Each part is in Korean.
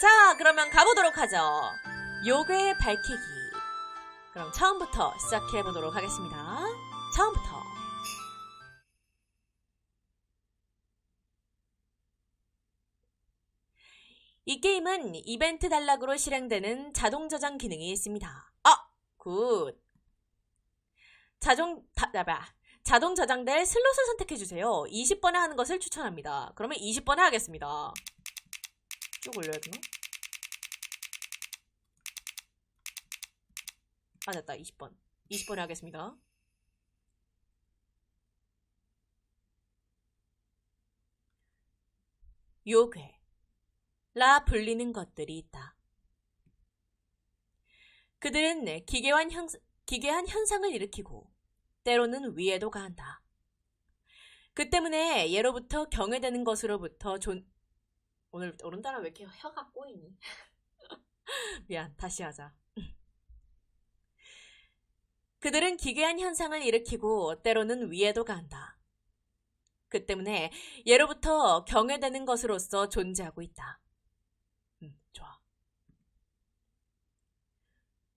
자, 그러면 가보도록 하죠. 요괴의 밝히기. 그럼 처음부터 시작해 보도록 하겠습니다. 처음부터. 이 게임은 이벤트 단락으로 실행되는 자동 저장 기능이 있습니다. 아, 굿. 자동 다, 봐. 자동 저장될 슬롯을 선택해 주세요. 20번에 하는 것을 추천합니다. 그러면 20번에 하겠습니다. 쭉 올려야 되나? 아, 됐다. 20번. 20번에 하겠습니다. 요괴. 라 불리는 것들이 있다. 그들은 기괴한, 형, 기괴한 현상을 일으키고 때로는 위에도 가한다. 그 때문에 예로부터 경외되는 것으로부터 존 오늘 오늘따라 왜 이렇게 혀가 꼬이니? 미안, 다시 하자. 그들은 기괴한 현상을 일으키고 때로는 위에도 가한다. 그 때문에 예로부터 경외되는 것으로서 존재하고 있다. 음, 좋아.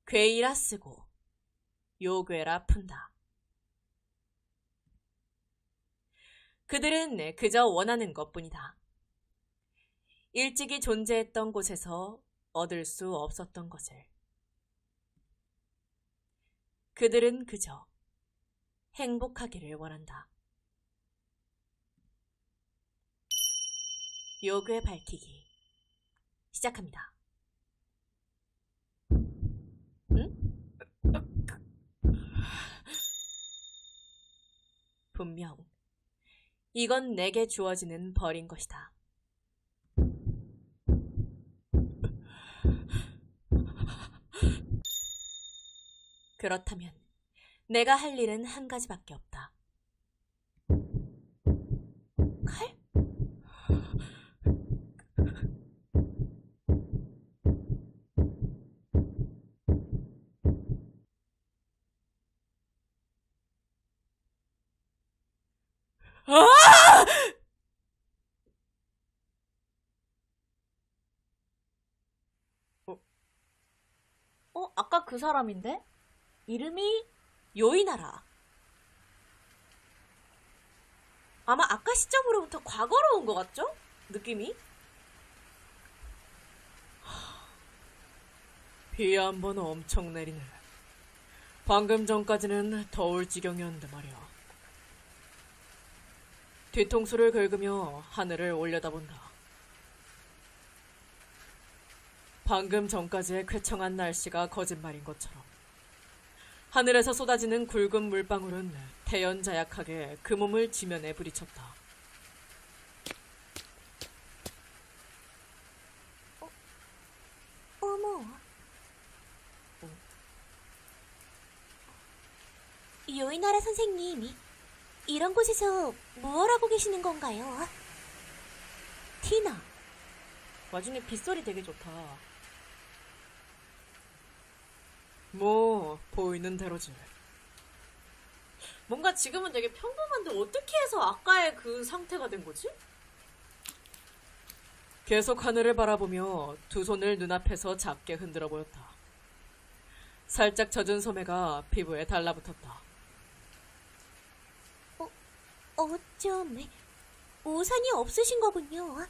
괴이라 쓰고 요괴라 푼다. 그들은 그저 원하는 것뿐이다. 일찍이 존재했던 곳에서 얻을 수 없었던 것을. 그들은 그저 행복하기를 원한다. 요괴 밝히기. 시작합니다. 응? 분명 이건 내게 주어지는 벌인 것이다. 그렇다면 내가 할 일은 한 가지밖에 없다. 칼? 아! 어, 아까 그 사람인데? 이름이 요이나라. 아마 아까 시점으로부터 과거로 온 것 같죠? 느낌이? 비 한 번 엄청 내리네. 방금 전까지는 더울 지경이었는데 말이야. 뒤통수를 긁으며 하늘을 올려다본다. 방금 전까지의 쾌청한 날씨가 거짓말인 것처럼 하늘에서 쏟아지는 굵은 물방울은 태연자약하게 그 몸을 지면에 부딪혔다. 어머. 요이나라 선생님, 이런 곳에서 무얼 하고 계시는 건가요? 티나. 와중에 빗소리 되게 좋다. 뭐 보이는 대로지. 뭔가 지금은 되게 평범한데 어떻게 해서 아까의 그 상태가 된 거지? 계속 하늘을 바라보며 두 손을 눈앞에서 작게 흔들어 보였다. 살짝 젖은 소매가 피부에 달라붙었다. 어쩜 우산이 없으신 거군요.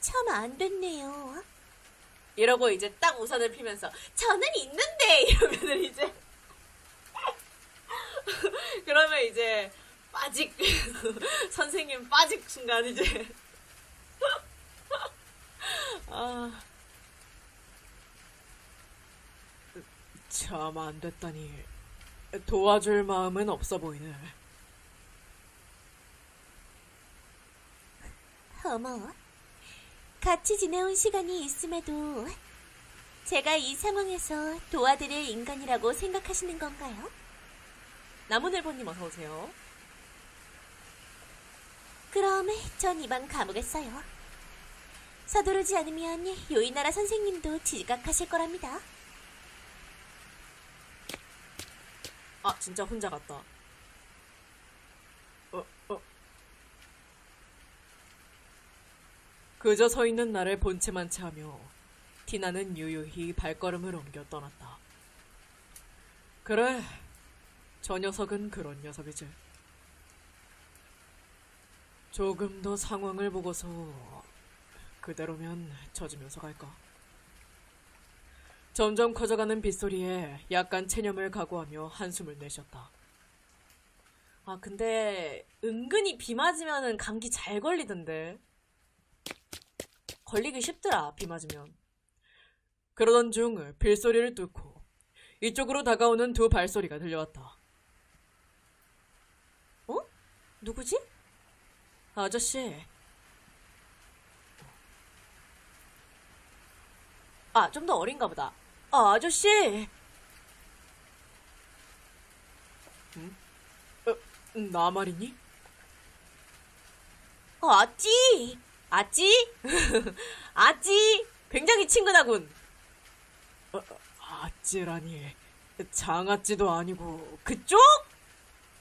참 안 됐네요. 이러고 이제 딱 우산을 피면서 저는 있는데 이러면은 이제 그러면 이제 빠직 선생님 빠직 순간 이제 아 참 안 됐다니 도와줄 마음은 없어 보이네. 어머, 같이 지내온 시간이 있음에도 제가 이 상황에서 도와드릴 인간이라고 생각하시는 건가요? 나무늘보님 어서 오세요 그럼 전 이만 가보겠어요. 서두르지 않으면 요이나라 선생님도 지각하실 거랍니다. 아 진짜 혼자 갔다 어, 어. 그저 서 있는 나를 본체만 채하며 티나는 유유히 발걸음을 옮겨 떠났다. 그래, 저 녀석은 그런 녀석이지. 조금 더 상황을 보고서 그대로면 젖으면서 갈까. 점점 커져가는 빗소리에 약간 체념을 각오하며 한숨을 내쉬었다. 아, 근데 은근히 비 맞으면은 감기 잘 걸리던데. 걸리기 쉽더라, 비 맞으면. 그러던 중 빌소리를 뚫고 이쪽으로 다가오는 두 발소리가 들려왔다. 어? 누구지? 아저씨. 아, 좀 더 어린가 보다. 아, 아저씨! 응? 어, 나 말이니? 어, 아찌! 아찌? 아찌! 굉장히 친근하군. 어, 아찌라니. 장아찌도 아니고, 그쪽?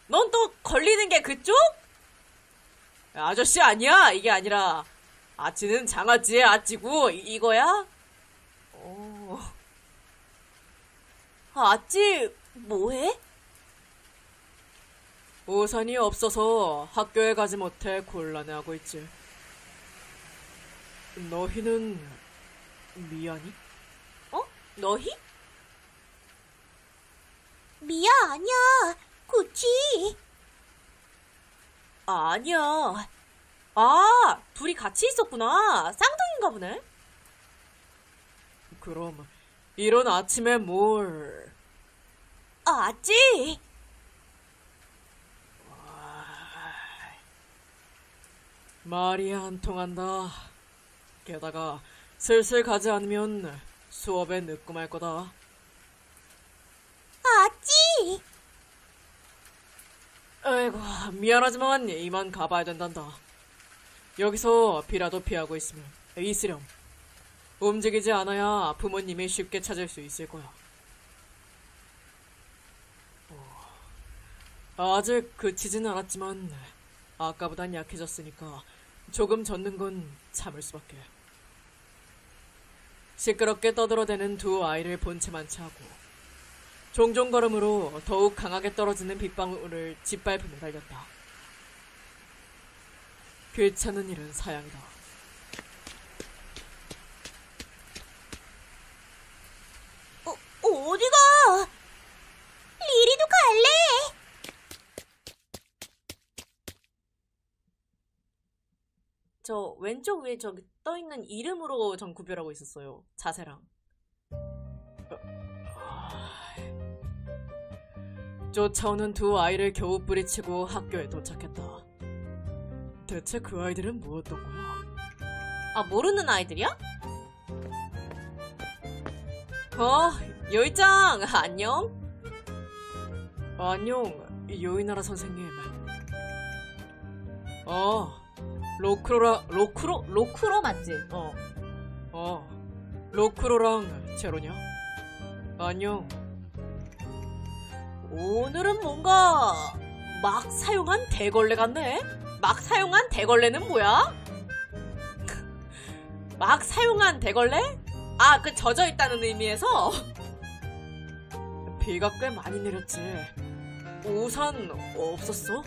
넌 또 걸리는 게 그쪽? 아저씨 아니야! 이게 아니라, 아찌는 장아찌의 아찌고, 이- 이거야? 어. 아, 아찌, 뭐해? 우산이 없어서 학교에 가지 못해 곤란해하고 있지. 너희는 미안이? 어? 너희? 미야, 아니야. 아, 아니야. 아, 둘이 같이 있었구나. 쌍둥이인가 보네. 그럼 이런 아침에 뭘? 아, 아찌! 말이 안 통한다. 게다가 슬슬 가지 않으면 수업에 늦고 말 거다. 아찌! 아이고, 미안하지만 이만 가봐야 된단다. 여기서 비라도 피하고 있으면 있으렴. 움직이지 않아야 부모님이 쉽게 찾을 수 있을 거야. 어, 아직 그치진 않았지만 아까보단 약해졌으니까 조금 젖는 건 참을 수밖에. 시끄럽게 떠들어대는 두 아이를 본체만 차고 종종 걸음으로 더욱 강하게 떨어지는 빗방울을 짓밟으며 달렸다. 귀찮은 일은 사양이다. 어, 어디가? 리리도 갈래! 저 왼쪽 위에 저기 떠 있는 이름으로 전 구별하고 있었어요. 자세랑. 쫓아오는 두 아이를 겨우 뿌리치고 학교에 도착했다. 대체 그 아이들은 무엇던 거야? 아, 모르는 아이들이야? 어, 요이짱, 안녕? 안녕, 요이나라 선생님. 어, 로크로라, 로크로? 로크로 맞지? 어. 어. 로크로랑 제로냐? 안녕. 오늘은 뭔가 막 사용한 대걸레 같네? 막 사용한 대걸레는 뭐야? 막 사용한 대걸레? 아, 그 젖어 있다는 의미에서? 비가 꽤 많이 내렸지. 우산 없었어?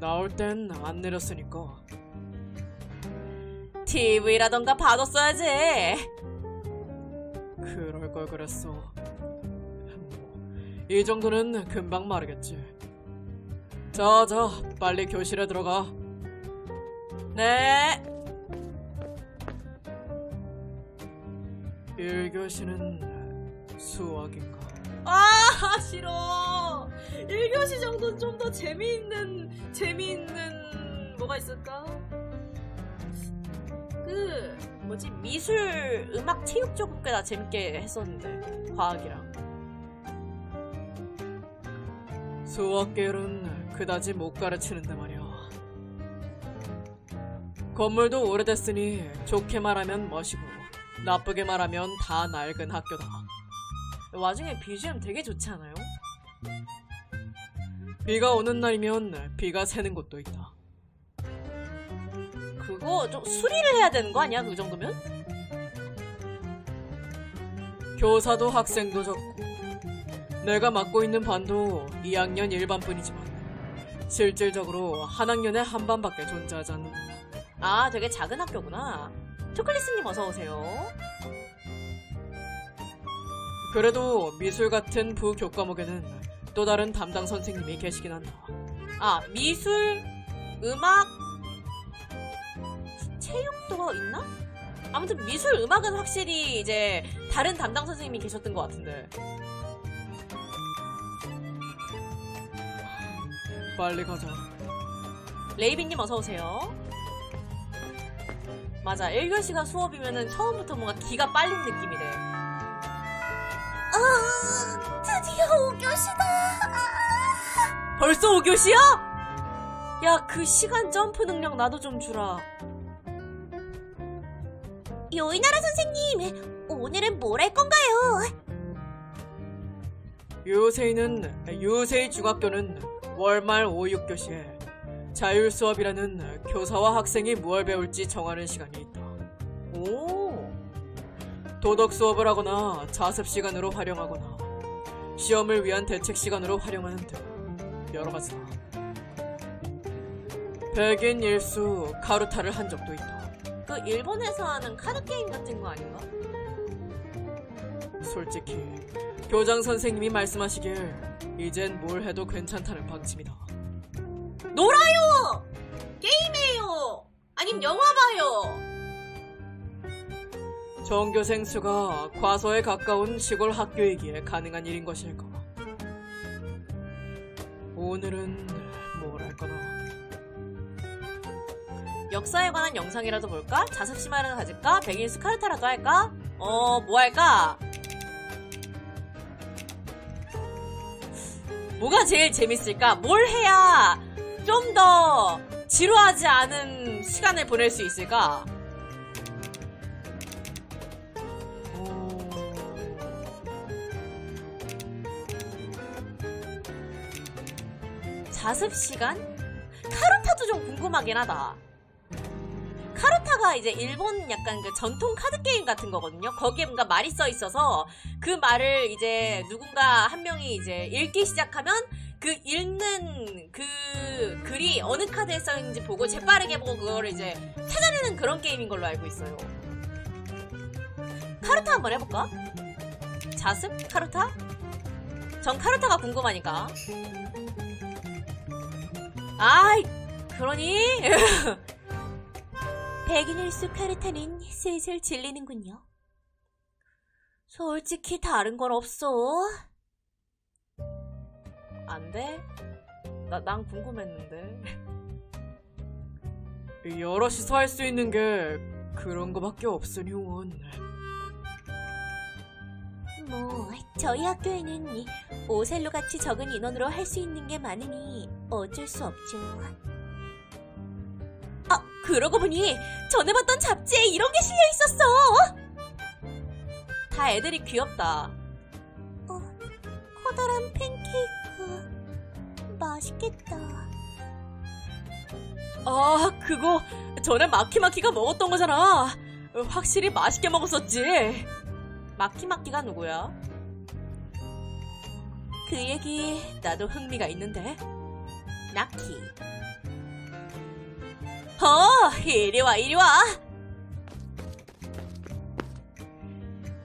나올 땐 안 내렸으니까. TV라던가 봐뒀어야지. 그럴 걸 그랬어. 뭐, 이 정도는 금방 마르겠지. 자, 자, 빨리 교실에 들어가. 네. 1교시는 수학인가? 아, 싫어. 1교시 정도는 좀 더 재미있는, 재미있는, 뭐가 있을까? 그, 뭐지, 미술, 음악, 체육 쪽은 꽤나 재밌게 했었는데, 과학이랑. 수학 계열은 그다지 못 가르치는데 말이야. 건물도 오래됐으니 좋게 말하면 멋이고 나쁘게 말하면 다 낡은 학교다. 와중에 BGM 되게 좋지 않아요? 비가 오는 날이면 비가 새는 곳도 있다. 그거 좀 수리를 해야 되는 거 아니야? 그 정도면? 교사도 학생도 적고 내가 맡고 있는 반도 2학년 1반뿐이지만 실질적으로 한 학년에 한 반밖에 존재하지 않는다. 아, 되게 작은 학교구나. 초콜릿스님 어서 오세요. 그래도 미술 같은 부교 과목에는 또 다른 담당 선생님이 계시긴 한다. 아, 미술, 음악, 체육도 있나? 아무튼 미술, 음악은 확실히 이제 다른 담당 선생님이 계셨던 것 같은데. 빨리 가자. 레이비님 어서 오세요. 맞아, 1교시가 수업이면은 처음부터 뭔가 기가 빨린 느낌이 돼. 아, 드디어 5교시다. 벌써 5교시야? 야, 그 시간 점프 능력 나도 좀 주라. 요이나라 선생님, 오늘은 뭘 할 건가요? 유세이는, 유세이 중학교는 월말 5, 6교시에 자율 수업이라는 교사와 학생이 무엇 배울지 정하는 시간이 있다. 오. 도덕 수업을 하거나 자습 시간으로 활용하거나 시험을 위한 대책 시간으로 활용하는 등 여러 가지다. 백인 일수 카루타를 한 적도 있다. 그 일본에서 하는 카드 게임 같은 거 아닌가? 솔직히 교장 선생님이 말씀하시길 이젠 뭘 해도 괜찮다는 방침이다. 놀아요! 게임해요! 아님 영화 봐요! 전교생 수가 과소에 가까운 시골 학교이기에 가능한 일인 것일까? 오늘은 뭘 할까나? 역사에 관한 영상이라도 볼까? 자습 시마를 가질까? 백인 스카르타라도 할까? 어, 뭐 할까? 뭐가 제일 재밌을까? 뭘 해야 좀 더 지루하지 않은 시간을 보낼 수 있을까? 자습 시간? 카루타도 좀 궁금하긴 하다. 카루타가 이제 일본 약간 그 전통 카드 게임 같은 거거든요. 거기에 뭔가 말이 써 있어서 그 말을 이제 누군가 한 명이 이제 읽기 시작하면 그 읽는 그 글이 어느 카드에 써 있는지 보고 재빠르게 보고 그거를 이제 찾아내는 그런 게임인 걸로 알고 있어요. 카루타 한번 해볼까? 자습? 카루타? 전 카루타가 궁금하니까. 아이, 그러니? 백인일수 카르타는 슬슬 질리는군요. 솔직히 다른 건 없어. 안 돼? 나, 난 궁금했는데. 여럿이서 할 수 있는 게 그런 거밖에 없으니 원. 뭐, 저희 학교에는 이 오셀로 같이 적은 인원으로 할 수 있는 게 많으니 어쩔 수 없죠. 아, 그러고 보니 전에 봤던 잡지에 이런 게 실려 있었어. 다 애들이 귀엽다. 어, 커다란 팬케이크. 맛있겠다. 아, 그거 전에 마키마키가 먹었던 거잖아. 확실히 맛있게 먹었었지. 마키마키가 누구야? 그 얘기 나도 흥미가 있는데. 나키. 어, 이리 와, 이리 와.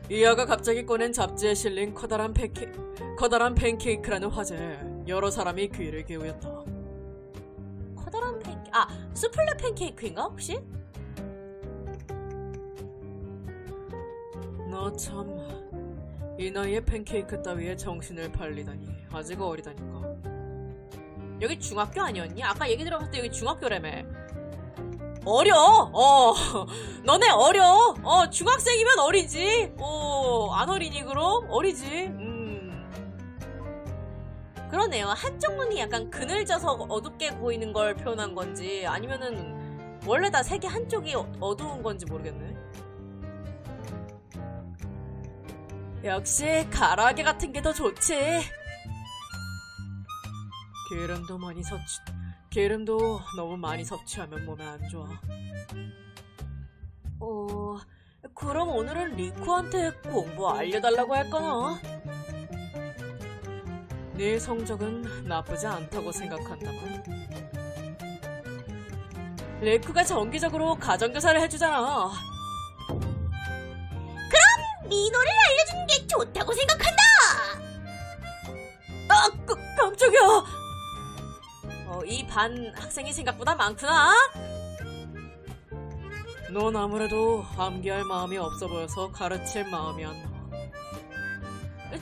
이아가 갑자기 꺼낸 잡지에 실린 커다란 팬케 커다란 팬케이크라는 화제에 여러 사람이 귀를 기울였다. 커다란 팬케 아 수플레 팬케이크인가 혹시? 너 참 이 나이에 팬케이크 따위에 정신을 팔리다니 아직 어리다니까. 여기 중학교 아니었니? 아까 얘기 들어봤을 때 여기 중학교라며. 어려. 어. 너네 어려. 어, 중학생이면 어리지. 어, 안 어리니 그럼? 어리지. 음. 그러네요. 한쪽 눈이 약간 그늘져서 어둡게 보이는 걸 표현한 건지 아니면은 원래 다 색이 한쪽이 어- 어두운 건지 모르겠네. 역시 가라아게 같은 게 더 좋지. 기름도 많이 섞지, 기름도 너무 많이 섭취하면 몸에 안 좋아. 어, 그럼 오늘은 리쿠한테 공부 알려달라고 할까나? 네 성적은 나쁘지 않다고 생각한다만. 리쿠가 정기적으로 가정교사를 해주잖아. 민호를 알려주는 게 좋다고 생각한다. 아, 그, 깜짝이야! 어, 이 반 학생이 생각보다 많구나? 넌 아무래도 암기할 마음이 없어 보여서 가르칠 마음이 안 나.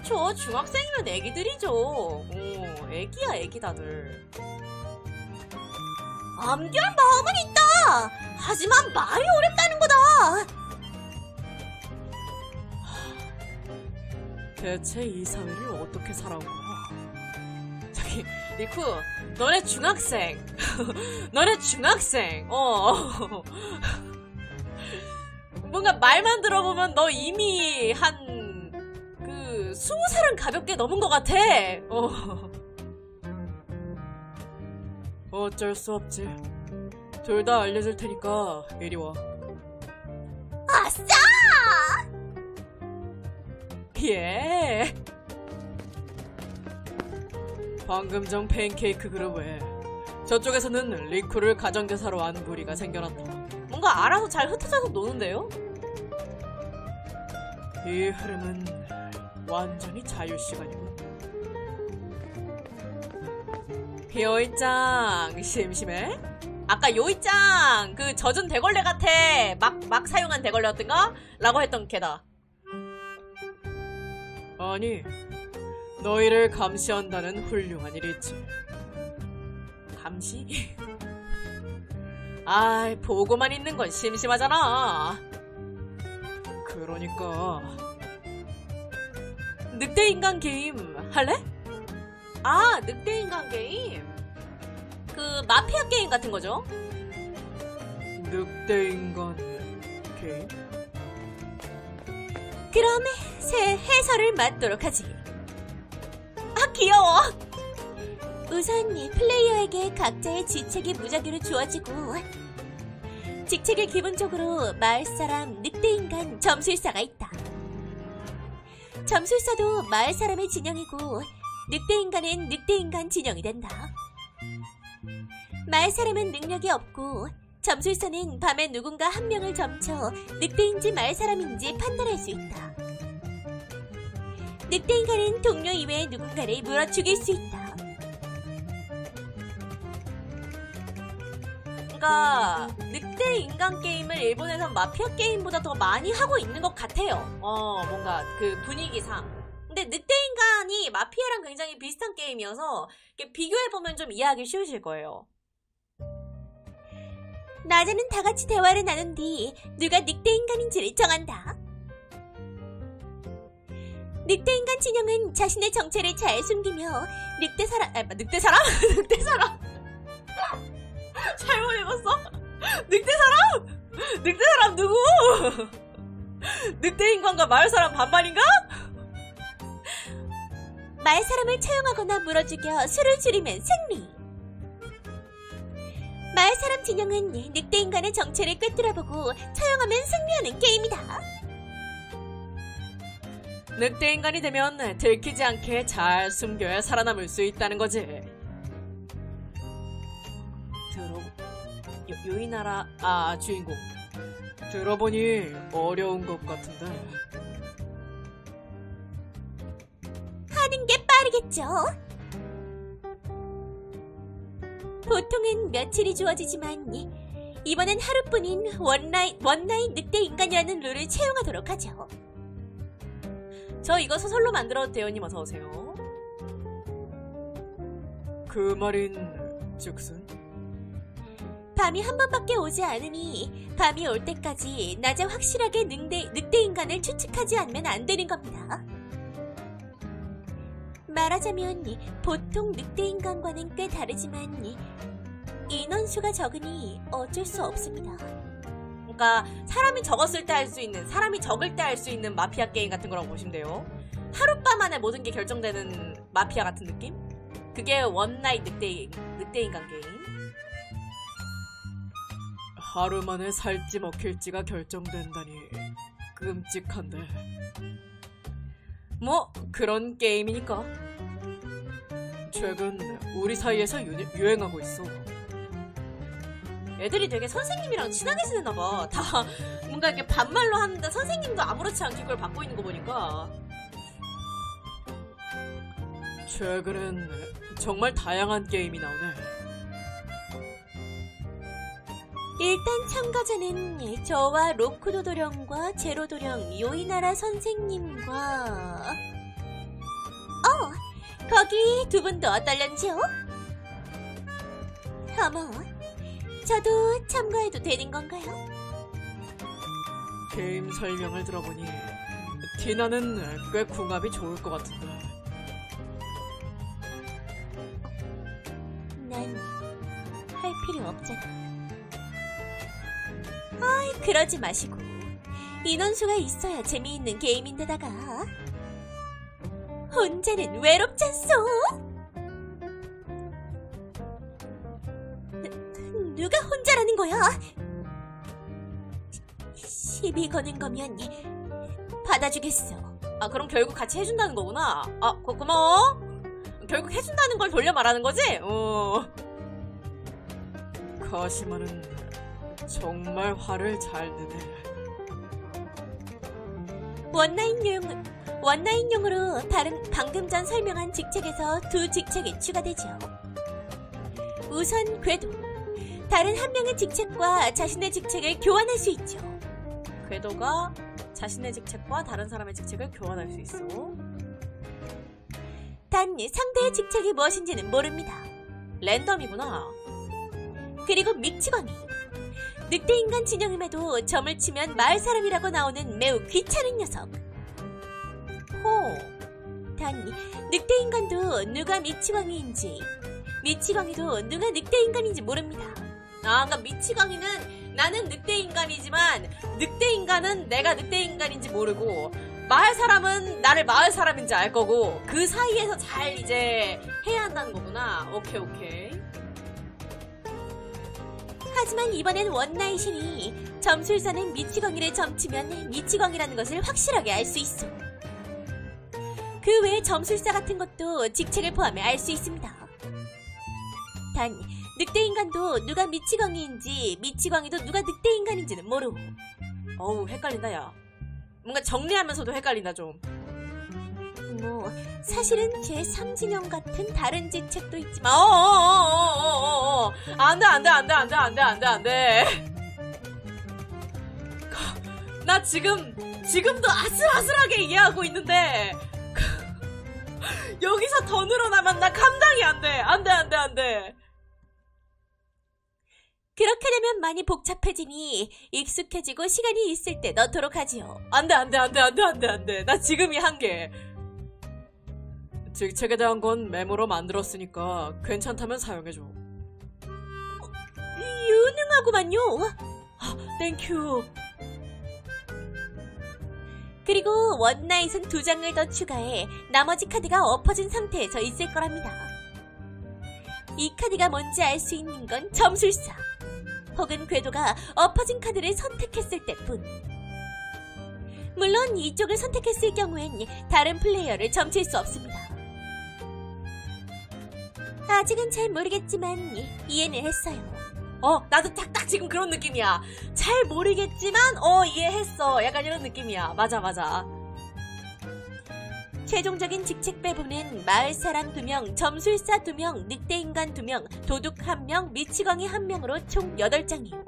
저 중학생이면 애기들이죠. 어, 애기야, 애기 다들. 암기할 마음은 있다. 하지만 말이 어렵다는 거다. 대체 이 사회를 어떻게 살아온 거야? 저기, 니쿠, 너네 중학생. 너네 중학생. 어. 뭔가 말만 들어보면 너 이미 한, 그, 스무 살은 가볍게 넘은 것 같아. 어. 어쩔 수 없지. 둘 다 알려줄 테니까, 이리 와. 예. 방금 전 팬케이크 그룹에 저쪽에서는 리쿠를 가정교사로 한 무리가 생겨났다. 뭔가 알아서 잘 흩어져서 노는데요? 이 흐름은 완전히 자유시간이군. 요이짱, 심심해? 아까 요이짱, 그 젖은 대걸레 같아. 막, 막 사용한 대걸레였던가? 라고 했던 걔다. 아니, 너희를 감시한다는 훌륭한 일이 있지. 감시? 아이, 보고만 있는 건 심심하잖아. 그러니까. 늑대 인간 게임 할래? 아, 늑대 인간 게임? 그, 마피아 게임 같은 거죠? 늑대 인간 게임? 그럼 새 해설을 맡도록 하지. 아 귀여워. 우선 플레이어에게 각자의 지책이 무작위로 주어지고 직책에 기본적으로 마을 사람, 늑대 인간, 점술사가 있다. 점술사도 마을 사람의 진영이고 늑대 인간은 늑대 인간 진영이 된다. 마을 사람은 능력이 없고 점술사는 밤에 누군가 한 명을 점쳐 늑대인지 마을 사람인지 판단할 수 있다. 늑대 인간은 동료 이외의 누군가를 물어 죽일 수 있다. 그러니까 늑대 인간 게임을 일본에선 마피아 게임보다 더 많이 하고 있는 것 같아요. 어, 뭔가 그 분위기상. 근데 늑대 인간이 마피아랑 굉장히 비슷한 게임이어서 비교해보면 좀 이해하기 쉬우실 거예요. 낮에는 다 같이 대화를 나눈 뒤 누가 늑대 인간인지를 정한다. 늑대 인간 진영은 자신의 정체를 잘 숨기며 늑대 사람, 아, 늑대 사람? 늑대 사람! 잘못 읽었어? 늑대 사람! 늑대 사람 누구? 늑대 인간과 마을 사람 반반인가? 마을 사람을 처형하거나 물어 죽여 수를 줄이면 승리. 마을 사람 진영은 늑대 인간의 정체를 꿰뚫어보고 처형하면 승리하는 게임이다. 늑대 인간이 되면 들키지 않게 잘 숨겨야 살아남을 수 있다는 거지. 들어 요, 요이나라 아 주인공 들어보니 어려운 것 같은데 하는 게 빠르겠죠? 보통은 며칠이 주어지지만 이번엔 하루뿐인 원나잇, 원나잇 늑대 인간이라는 룰을 채용하도록 하죠. 저 이거 소설로 만들어도 돼요님 어서 오세요. 그 말인 즉슨 밤이 한 번밖에 오지 않으니 밤이 올 때까지 낮에 확실하게 늑대, 늑대 인간을 추측하지 않으면 안 되는 겁니다. 말하자면 보통 늑대 인간과는 꽤 다르지만 인원수가 적으니 어쩔 수 없습니다. 그러니까 사람이 적었을 때 할 수 있는 사람이 적을 때 할 수 있는 마피아 게임 같은 거라고 보시면 돼요. 하룻밤 안에 모든 게 결정되는 마피아 같은 느낌? 그게 원나잇 늑대 늑대 인간 게임. 하루 만에 살지 먹힐지가 결정된다니 끔찍한데. 뭐 그런 게임이니까. 최근 우리 사이에서 유, 유행하고 있어. 애들이 되게 선생님이랑 친하게 지내나 봐. 다 뭔가 이렇게 반말로 하는데 선생님도 아무렇지 않게 그걸 받고 있는 거 보니까. 최근엔 정말 다양한 게임이 나오네. 일단 참가자는 저와 로크도 도령과 제로 도령 요이나라 선생님과 어 거기 두 분도 어떨련지요? 어머 저도 참가해도 되는 건가요? 게임 설명을 들어보니 티나는 꽤 궁합이 좋을 것 같은데. 난 할 필요 없잖아. 아이, 그러지 마시고. 인원수가 있어야 재미있는 게임인데다가. 혼자는 외롭잖소? 누- 누가 혼자라는 거야? 시비 거는 거면 받아주겠어. 아 그럼 결국 같이 해준다는 거구나. 아 고, 고마워. 결국 해준다는 걸 돌려 말하는 거지? 어. 카시마는 정말 화를 잘 내네. 원나잇용, 원나잇용으로 다른 방금 전 설명한 직책에서 두 직책이 추가되죠. 우선 궤도. 다른 한 명의 직책과 자신의 직책을 교환할 수 있죠. 궤도가 자신의 직책과 다른 사람의 직책을 교환할 수 있어. 단 상대의 직책이 무엇인지는 모릅니다. 랜덤이구나. 그리고 믹치광이. 늑대인간 진영임에도 점을 치면 마을 사람이라고 나오는 매우 귀찮은 녀석. 호. 단 늑대인간도 누가 미치광이인지 미치광이도 누가 늑대인간인지 모릅니다. 아, 그러니까 미치광이는 나는 늑대 인간이지만 늑대 인간은 내가 늑대 인간인지 모르고 마을 사람은 나를 마을 사람인지 알 거고 그 사이에서 잘 이제 해야 한다는 거구나. 오케이 오케이. 하지만 이번엔 원나잇이니 점술사는 미치광이를 점치면 미치광이라는 것을 확실하게 알 수 있어. 그 외에 점술사 같은 것도 직책을 포함해 알 수 있습니다. 단 늑대인간도 누가 미치광이인지 미치광이도 누가 늑대인간인지는 모르고 어우 헷갈린다 야. 뭔가 정리하면서도 헷갈린다 좀. 뭐 사실은 제 3진영 같은 다른 직책도 있지만 아, 어어어어어어 안돼 안돼 안돼 안돼 안돼 안돼 안돼. 나 지금 지금도 아슬아슬하게 이해하고 있는데 여기서 더 늘어나면 나 감당이 안 돼. 안 돼, 안 돼, 안 돼. 그렇게 되면 많이 복잡해지니 익숙해지고 시간이 있을 때 넣도록 하지요. 안 돼, 안 돼, 안 돼, 안 돼, 안 돼, 안 돼. 나 지금이 한계. 직책에 대한 건 메모로 만들었으니까 괜찮다면 사용해줘. 유능하구만요. 아, 땡큐. 그리고 원나잇은 두 장을 더 추가해 나머지 카드가 엎어진 상태에서 있을 거랍니다. 이 카드가 뭔지 알 수 있는 건 점술사 혹은 궤도가 엎어진 카드를 선택했을 때뿐. 물론 이쪽을 선택했을 경우엔 다른 플레이어를 점칠 수 없습니다. 아직은 잘 모르겠지만 이해는 했어요. 어, 나도 딱, 딱 지금 그런 느낌이야. 잘 모르겠지만, 어, 이해했어. 약간 이런 느낌이야. 맞아, 맞아. 최종적인 직책 배분은 마을 사람 2명, 점술사 2명, 늑대인간 2명, 도둑 1명, 미치광이 1명으로 총 8장이요.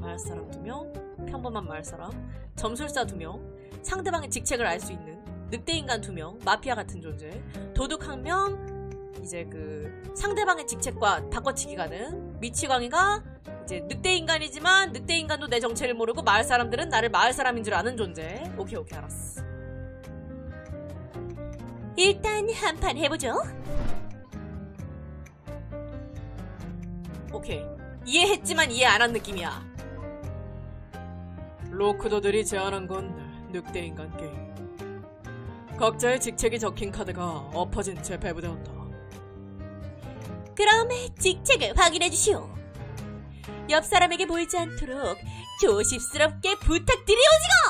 마을 사람 두 명, 평범한 마을 사람, 점술사 두 명, 상대방의 직책을 알 수 있는 늑대 인간 두 명, 마피아 같은 존재, 도둑 한 명, 이제 그 상대방의 직책과 바꿔치기 가는 미치광이가 이제 늑대 인간이지만 늑대 인간도 내 정체를 모르고 마을 사람들은 나를 마을 사람인 줄 아는 존재. 오케이 오케이 알았어. 일단 한 판 해보죠. 오케이 이해했지만 이해 안 한 느낌이야. 로크더들이 제안한 건 늑대 인간 게임. 각자의 직책이 적힌 카드가 엎어진 채 배부되었다. 그럼 직책을 확인해 주시오. 옆 사람에게 보이지 않도록 조심스럽게 부탁드리오지고!